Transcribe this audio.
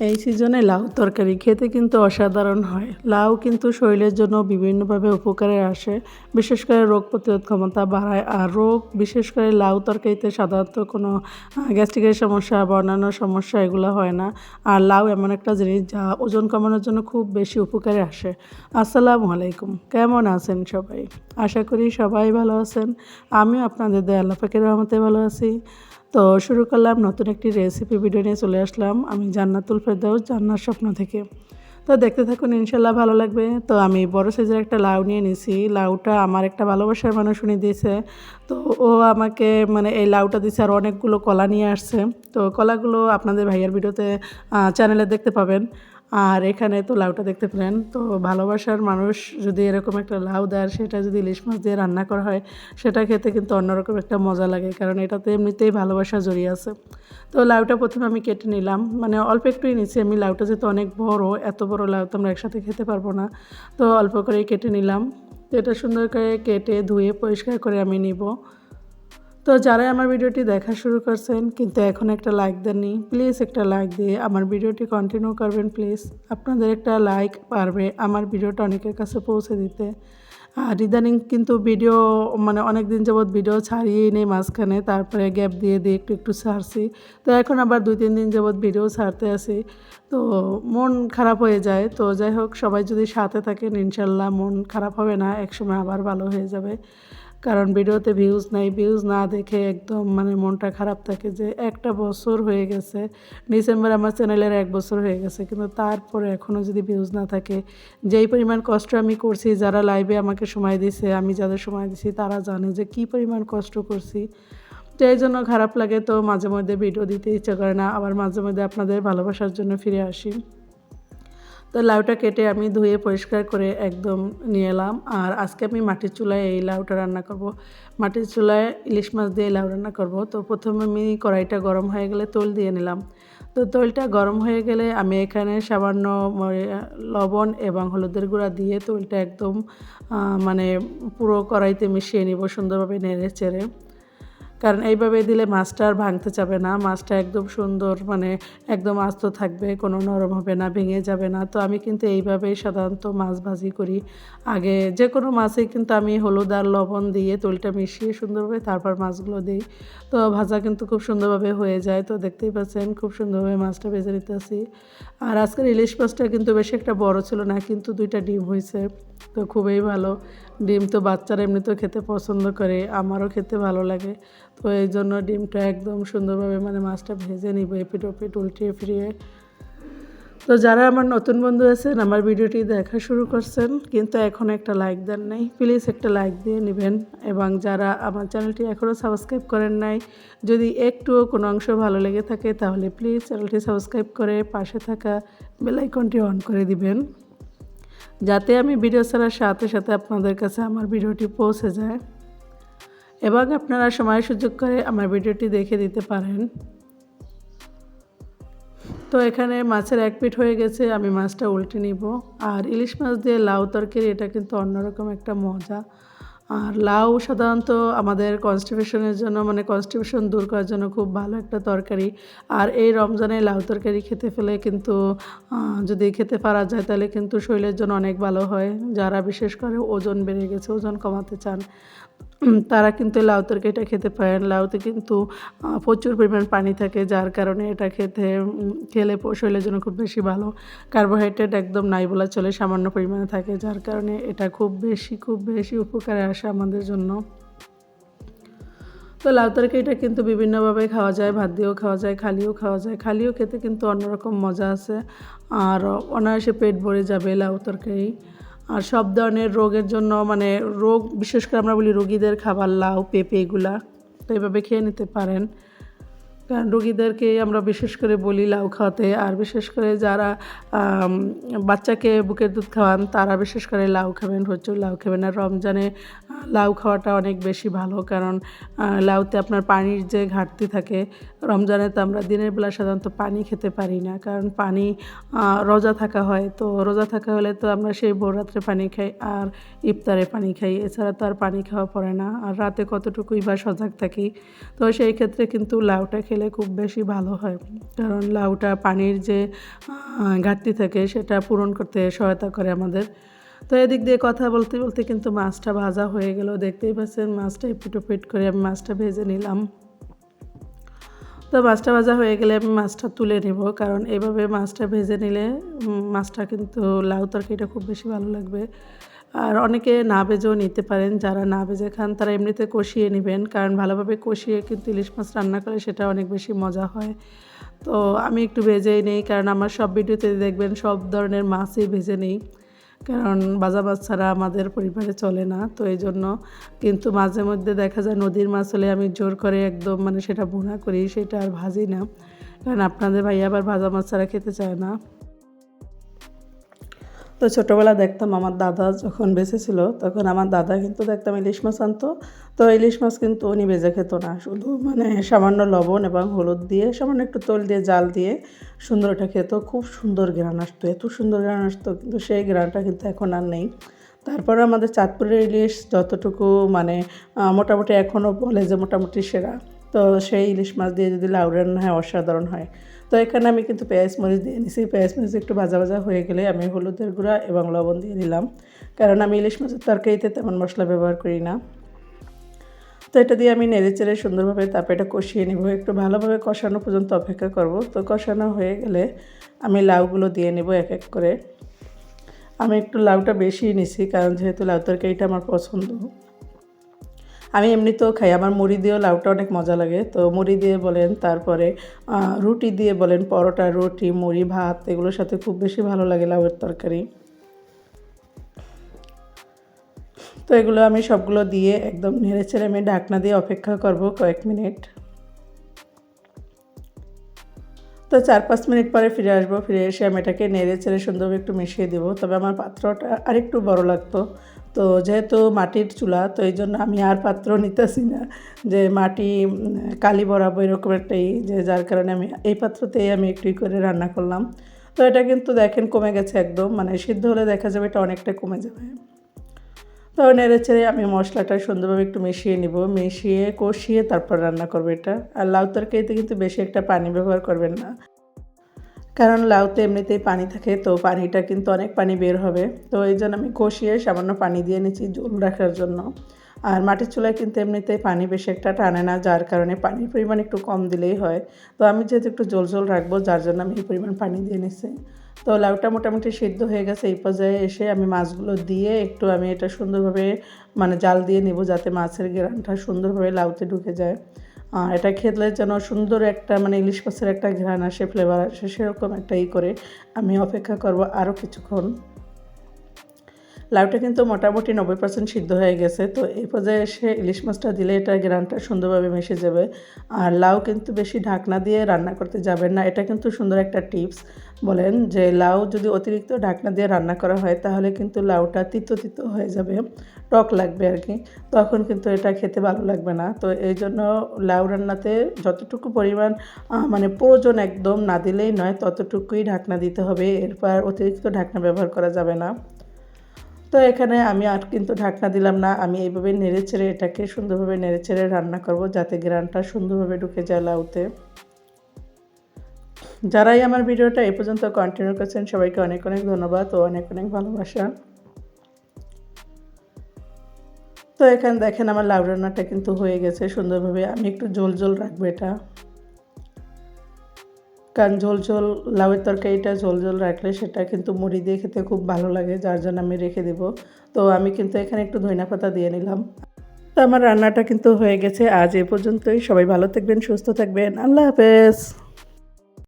এই সিজনে লাউ তরকারি খেতে কিন্তু অসাধারণ হয়। লাউ কিন্তু শরীরের জন্য বিভিন্নভাবে উপকারে আসে, বিশেষ করে রোগ প্রতিরোধ ক্ষমতা বাড়ায়। আর রোগ, বিশেষ করে লাউ তরকারিতে সাধারণত কোনো গ্যাস্ট্রিকের সমস্যা বা অন্যান্য সমস্যা এগুলো হয় না। আর লাউ এমন একটা জিনিস যা ওজন কমানোর জন্য খুব বেশি উপকারে আসে। আসসালামু আলাইকুম। কেমন আছেন সবাই? আশা করি সবাই ভালো আছেন। আমিও আপনাদের দয়া আল্লাহ পাকের রহমতে ভালো আছি। তো শুরু করলাম নতুন একটি রেসিপি ভিডিও নিয়ে চলে আসলাম, আমি জান্নাতুল ফেরদাউস, জান্নার স্বপ্ন থেকে। তো দেখতে থাকুন ইনশাল্লাহ ভালো লাগবে। তো আমি বড় সাইজের একটা লাউ নিয়ে নিছি। লাউটা আমার একটা ভালোবাসার মানুষ উনি দিয়েছে। তো ও আমাকে মানে এই লাউটা দিছে আর অনেকগুলো কলা নিয়ে আসছে। তো কলাগুলো আপনাদের ভাইয়ার ভিডিওতে চ্যানেলে দেখতে পাবেন। আর এখানে তো লাউটা দেখতে পেলেন, তো ভালোবাসার মানুষ যদি এরকম একটা লাউ দেয় সেটা যদি ইলিশ মাছ দিয়ে রান্না করা হয়, সেটা খেতে কিন্তু অন্যরকম একটা মজা লাগে, কারণ এটাতে এমনিতেই ভালোবাসা জড়িয়ে আছে। তো লাউটা প্রথমে আমি কেটে নিলাম মানে অল্প একটুই নিচ্ছি, আমি লাউটা যেহেতু অনেক বড়, এত বড় লাউ তো আমরা একসাথে খেতে পারব না, তো অল্প করেই কেটে নিলাম। তো এটা সুন্দর করে কেটে ধুয়ে পরিষ্কার করে আমি নিব। তো যারাই আমার ভিডিওটি দেখা শুরু করছেন, কিন্তু এখন একটা লাইক দেননি প্লিজ একটা লাইক দিয়ে আমার ভিডিওটি কন্টিনিউ করবেন প্লিজ আপনাদের একটা লাইক পারবে আমার ভিডিওটা অনেকের কাছে পৌঁছে দিতে। আর ইদানিং কিন্তু ভিডিও মানে অনেক দিন যাবৎ ভিডিও ছাড়িয়েই নেই মাঝখানে, তারপরে গ্যাপ দিয়ে দিয়ে একটু একটু ছাড়ছি। তো এখন আবার দুই, তিন দিন যাবৎ ভিডিও ছাড়তে আসি তো মন খারাপ হয়ে যায়। তো যাই হোক, সবাই যদি সাথে থাকেন, ইনশাল্লাহ মন খারাপ হবে না, একসময় আবার ভালো হয়ে যাবে। কারণ ভিডিওতে ভিউজ নাই ভিউজ না দেখে একদম মানে মনটা খারাপ থাকে যে একটা বছর হয়ে গেছে ডিসেম্বর আমার চ্যানেলের এক বছর হয়ে গেছে, কিন্তু তারপরে এখনও যদি ভিউজ না থাকে, যেই পরিমাণ কষ্ট আমি করছি, যারা লাইভে আমাকে সময় দিছে, আমি যাদের সময় দিছি, তারা জানে যে কি পরিমাণ কষ্ট করছি। তো এই জন্য খারাপ লাগে তো মাঝে মধ্যে ভিডিও দিতে ইচ্ছে করে না, আবার মাঝে মধ্যে আপনাদের ভালোবাসার জন্য ফিরে আসি। তো লাউটা কেটে আমি ধুয়ে পরিষ্কার করে একদম নিয়ে এলাম। আর আজকে আমি মাটির চুলায় এই লাউটা রান্না করব। মাটির চুলায় ইলিশ মাছ দিয়ে লাউ রান্না করব। তো প্রথমে আমি কড়াইটা গরম হয়ে গেলে তোল দিয়ে নিলাম। তো তৈলটা গরম হয়ে গেলে আমি এখানে সামান্য লবণ এবং হলুদের গুঁড়া দিয়ে তৈলটা একদম মানে পুরো কড়াইতে মিশিয়ে নিব সুন্দরভাবে নেড়ে চেড়ে। কারণ এইভাবে দিলে মাছটা আর ভাঙতে যাবে না, মাছটা একদম সুন্দর মানে একদম আস্ত থাকবে, কোনো নরম হবে না, ভেঙে যাবে না। তো আমি কিন্তু এইভাবেই সাধারণত মাছ ভাজি করি। আগে যে কোনো মাছেই কিন্তু আমি হলুদ আর লবণ দিয়ে তৈলটা মিশিয়ে সুন্দরভাবে তারপর মাছগুলো দিই। তো ভাজা কিন্তু খুব সুন্দরভাবে হয়ে যায়। তো দেখতেই পাচ্ছেন খুব সুন্দরভাবে মাছটা ভেজে নিতেছি। আর আজকের ইলিশ মাছটা কিন্তু বেশি একটা বড় ছিল না, কিন্তু দুইটা ডিম হয়েছে। তো খুবই ভালো। ডিম তো বাচ্চারা এমনিতেও খেতে পছন্দ করে, আমারও খেতে ভালো লাগে। তো এই জন্য ডিমটা একদম সুন্দরভাবে মানে মাছটা ভেজে নিব এপিট ওপিট উল্টিয়ে ফিরিয়ে। তো যারা আমার নতুন বন্ধু আছেন, আমার ভিডিওটি দেখা শুরু করছেন, কিন্তু এখন একটা লাইক দেন নাই প্লিজ একটা লাইক দিয়ে নেবেন। এবং যারা আমার চ্যানেলটি এখনও সাবস্ক্রাইব করেন নাই, যদি একটুও কোনো অংশ ভালো লেগে থাকে, তাহলে প্লিজ চ্যানেলটি সাবস্ক্রাইব করে পাশে থাকা বেলাইকনটি অন করে দিবেন। যাতে আমি ভিডিও ছাড়ার সাথে সাথে আপনাদের কাছে আমার ভিডিওটি পৌঁছে যায়। এবং আপনারা সময় সুযোগ করে আমার ভিডিওটি দেখে দিতে পারেন। তো এখানে মাছের এক পিঠ হয়ে গেছে, আমি মাছটা উল্টে নিব। আর ইলিশ মাছ দিয়ে লাউ তরকারি, এটা কিন্তু অন্যরকম একটা মজা। আর লাউ সাধারণত আমাদের কনস্টিপেশনের জন্য মানে কনস্টিপেশন দূর করার জন্য খুব ভালো একটা তরকারি। আর এই রমজানে লাউ তরকারি খেতে ফেলে কিন্তু যদি খেতে পারা যায় তাহলে কিন্তু শরীরের জন্য অনেক ভালো হয়। যারা বিশেষ করে ওজন বেড়ে গেছে, ওজন কমাতে চান। তারা কিন্তু লাউ তরকারিটা খেতে পারেন লাউতে কিন্তু প্রচুর পরিমাণ পানি থাকে, যার কারণে এটা খেতে খেলে শরীরের জন্য খুব বেশি ভালো। কার্বোহাইড্রেট একদম নাই বলা চলে, সামান্য পরিমাণে থাকে, যার কারণে এটা খুব বেশি খুব বেশি উপকারে আসে আমাদের জন্য। তো লাউ তরকারিটা কিন্তু বিভিন্নভাবে খাওয়া যায়, ভাত দিয়েও খাওয়া যায়, খালিও খাওয়া যায়। খালিও খেতে কিন্তু অন্যরকম মজা আছে, আর অনায়াসে পেট ভরে যাবে লাউ তরকারি আর সব ধরনের রোগের জন্য মানে রোগ, বিশেষ করে আমরা বলি রোগীদের খাবার লাউ, পেঁপে এগুলা তো এভাবে খেয়ে নিতে পারেন। কারণ রুগীদেরকে আমরা বিশেষ করে বলি লাউ খাওয়াতে। আর বিশেষ করে যারা বাচ্চাকে বুকের দুধ খাওয়ান, তারা বিশেষ করে লাউ খাবেন, প্রচুর লাউ খাবেন। আর রমজানে লাউ খাওয়াটা অনেক বেশি ভালো, কারণ লাউতে আপনার পানির যে ঘাটতি থাকে, রমজানে তো আমরা দিনের বেলা সাধারণত পানি খেতে পারি না, কারণ পানি রোজা থাকা হয়। তো রোজা থাকা হলে তো আমরা সেই ভোর রাত্রে পানি খাই, আর ইফতারে পানি খাই, এছাড়া তো আর পানি খাওয়া পড়ে না। আর রাতে কতটুকুই বা সজাগ থাকি, তো সেই ক্ষেত্রে কিন্তু লাউটা খেলে খেলে খুব বেশি ভালো হয়। কারণ লাউটা পানির যে ঘাটতি থাকে সেটা পূরণ করতে সহায়তা করে আমাদের। তো এদিক দিয়ে কথা বলতে বলতে কিন্তু মাছটা ভাজা হয়ে গেল। দেখতেই পাচ্ছেন মাছটা এপিট ওপিট করে আমি মাছটা ভেজে নিলাম। তো মাছটা ভাজা হয়ে গেলে আমি মাছটা তুলে নেব। কারণ এভাবে মাছটা ভেজে নিলে মাছটা কিন্তু লাউ তরকারিটা খুব বেশি ভালো লাগবে। আর অনেকে না ভেজেও নিতে পারেন। যারা না ভেজে খান, তারা এমনিতে কষিয়ে নেবেন। কারণ ভালোভাবে কষিয়ে কিন্তু ইলিশ মাছ রান্না করে সেটা অনেক বেশি মজা হয়। তো আমি একটু ভেজেই নেই, কারণ আমার সব ভিডিওতে দেখবেন সব ধরনের মাছই ভেজে নেই। কারণ বাজা মাছ ছাড়া আমাদের পরিবারে চলে না, তো এই জন্য কিন্তু মাঝে মধ্যে দেখা যায় নদীর মাছ হলে আমি জোর করে একদম মানে সেটা ভুনা করি, সেটা আর ভাজি না। কারণ আপনাদের ভাই আবার ভাজা মাছ ছাড়া খেতে চায় না। তো ছোটোবেলা দেখতাম আমার দাদা যখন বেঁচে ছিল, তখন আমার দাদা কিন্তু দেখতাম ইলিশ মাছ আনতো। তো ইলিশ মাছ কিন্তু উনি বেজে খেত না, শুধু মানে সামান্য লবণ এবং হলুদ দিয়ে, সামান্য একটু তেল দিয়ে, জাল দিয়ে সুন্দর ওটা খেত। খুব সুন্দর গ্রান আসতো, এত সুন্দর গ্রান আসতো, কিন্তু সেই গ্রানটা কিন্তু এখন আর নেই। তারপরে আমাদের চাঁদপুরের ইলিশ যতটুকু মানে মোটামুটি এখনও বলে যে মোটামুটি সেরা। তো সেই ইলিশ মাছ দিয়ে যদি লাউ রান্না হয় অসাধারণ হয় তো এখানে আমি কিন্তু পেঁয়াজ মরিচ দিয়ে নিছি। পেঁয়াজ মরিচ একটু ভাজা ভাজা হয়ে গেলে আমি হলুদের গুঁড়া এবং লবণ দিয়ে দিলাম। কারণ আমি ইলিশ মাছের তরকারিতে তেমন মশলা ব্যবহার করি না। তো এটা দিয়ে আমি নেড়ে চেড়ে সুন্দরভাবে তারপরে এটা কষিয়ে নেব। একটু ভালোভাবে কষানো পর্যন্ত অপেক্ষা করব। তো কষানো হয়ে গেলে আমি লাউগুলো দিয়ে নেব এক এক করে। আমি একটু লাউটা বেশি নিছি, কারণ যেহেতু লাউ তরকারিটা আমার পছন্দ। আমি এমনিতেও খাই, আমার মুড়ি দিয়েও লাউটা অনেক মজা লাগে। তো মুড়ি দিয়ে বলেন, তারপরে রুটি দিয়ে বলেন, পরোটা, রুটি, মুড়ি, ভাত, এগুলোর সাথে খুব বেশি ভালো লাগে লাউয়ের তরকারি। তো এগুলো আমি সবগুলো দিয়ে একদম নেড়ে ছেড়ে আমি ঢাকনা দিয়ে অপেক্ষা করব কয়েক মিনিট। তো চার পাঁচ মিনিট পরে ফিরে আসব, ফিরে এসে আমি এটাকে নেড়ে চেড়ে সুন্দরভাবে একটু মিশিয়ে দেবো। তবে আমার পাত্রটা আরেকটু বড় লাগতো। তো যেহেতু মাটির চুলা, তো এই জন্য আমি আর পাত্র নিতেছি না। যে মাটি, কালি বরাবো এরকম একটাই যে যার কারণে আমি এই পাত্রতেই আমি একটু করে রান্না করলাম। তো এটা কিন্তু দেখেন কমে গেছে একদম মানে সিদ্ধ হলে দেখা যাবে এটা অনেকটা কমে যাবে। তো নেড়ে চেড়ে আমি মশলাটা সুন্দরভাবে একটু মিশিয়ে নিব। মিশিয়ে কষিয়ে তারপর রান্না করব এটা। আর লাউ তরকারিতে কিন্তু বেশি একটা পানি ব্যবহার করবেন না। কারণ লাউতে এমনিতেই পানি থাকে, তো পানিটা কিন্তু অনেক পানি বের হবে। তো এই জন্য আমি কষিয়ে সামান্য পানি দিয়ে নিচ্ছি জল রাখার জন্য। আর মাটির চুলায় কিন্তু এমনিতেই পানি বেশি একটা টানে না, যার কারণে পানির পরিমাণ একটু কম দিলেই হয়। তো আমি যেহেতু একটু জল জল রাখব, যার জন্য আমি এই পরিমাণ পানি দিয়ে নিচ্ছি। তো লাউটা মোটামুটি সিদ্ধ হয়ে গেছে, এই পর্যায়ে এসে আমি মাছগুলো দিয়ে একটু আমি এটা সুন্দরভাবে মানে জাল দিয়ে নিব, যাতে মাছের গ্রানটা সুন্দরভাবে লাউতে ঢুকে যায়। এটা খেলে যেন সুন্দর একটা মানে ইলিশ মাছের একটা ঘ্রাণ আসে ফ্লেভার আসে, সেরকম একটা ই করে আমি অপেক্ষা করব আরও কিছুক্ষণ। লাউটা কিন্তু মোটামুটি নব্বই পার্সেন্ট সিদ্ধ হয়ে গেছে। তো এই পর্যায়ে এসে ইলিশ মাছটা দিলে এটা গ্রানটা সুন্দরভাবে মিশে যাবে। আর লাউ কিন্তু বেশি ঢাকনা দিয়ে রান্না করতে যাবেন না। এটা কিন্তু সুন্দর একটা টিপস। বলেন যে লাউ যদি অতিরিক্ত ঢাকনা দিয়ে রান্না করা হয়, তাহলে কিন্তু লাউটা তিতো তিতো হয়ে যাবে। টক লাগবে আর কি। তখন কিন্তু এটা খেতে ভালো লাগবে না। তো এই জন্য লাউ রান্নাতে যতটুকু পরিমাণ মানে প্রয়োজন একদম না দিলেই নয়, ততটুকুই ঢাকনা দিতে হবে। এরপর অতিরিক্ত ঢাকনা ব্যবহার করা যাবে না। তো এখানে আমি আর কিন্তু ঢাকনা দিলাম না। আমি এইভাবে নেড়ে চেড়ে এটাকে সুন্দরভাবে নেড়ে চেড়ে রান্না করব যাতে গ্রানটা সুন্দরভাবে ঢুকে যায় লাউতে। যারাই আমার ভিডিওটা এই পর্যন্ত কন্টিনিউ করছেন, সবাইকে অনেক অনেক ধন্যবাদ ও অনেক অনেক ভালোবাসা। তো এখানে দেখেন আমার লাউ রান্নাটা কিন্তু হয়ে গেছে সুন্দরভাবে। আমি একটু ঝোল ঝোল রাখব এটা। কারণ ঝোল ঝোল, লাউয়ের তরকারিটা ঝোল ঝোল রাখলে সেটা কিন্তু মুড়ি দিয়ে খেতে খুব ভালো লাগে, যার জন্য আমি রেখে দেবো। তো আমি কিন্তু এখানে একটু ধনিয়া পাতা দিয়ে নিলাম। তো আমার রান্নাটা কিন্তু হয়ে গেছে, আজ এ পর্যন্তই। সবাই ভালো থাকবেন, সুস্থ থাকবেন। আল্লাহ হাফেজ।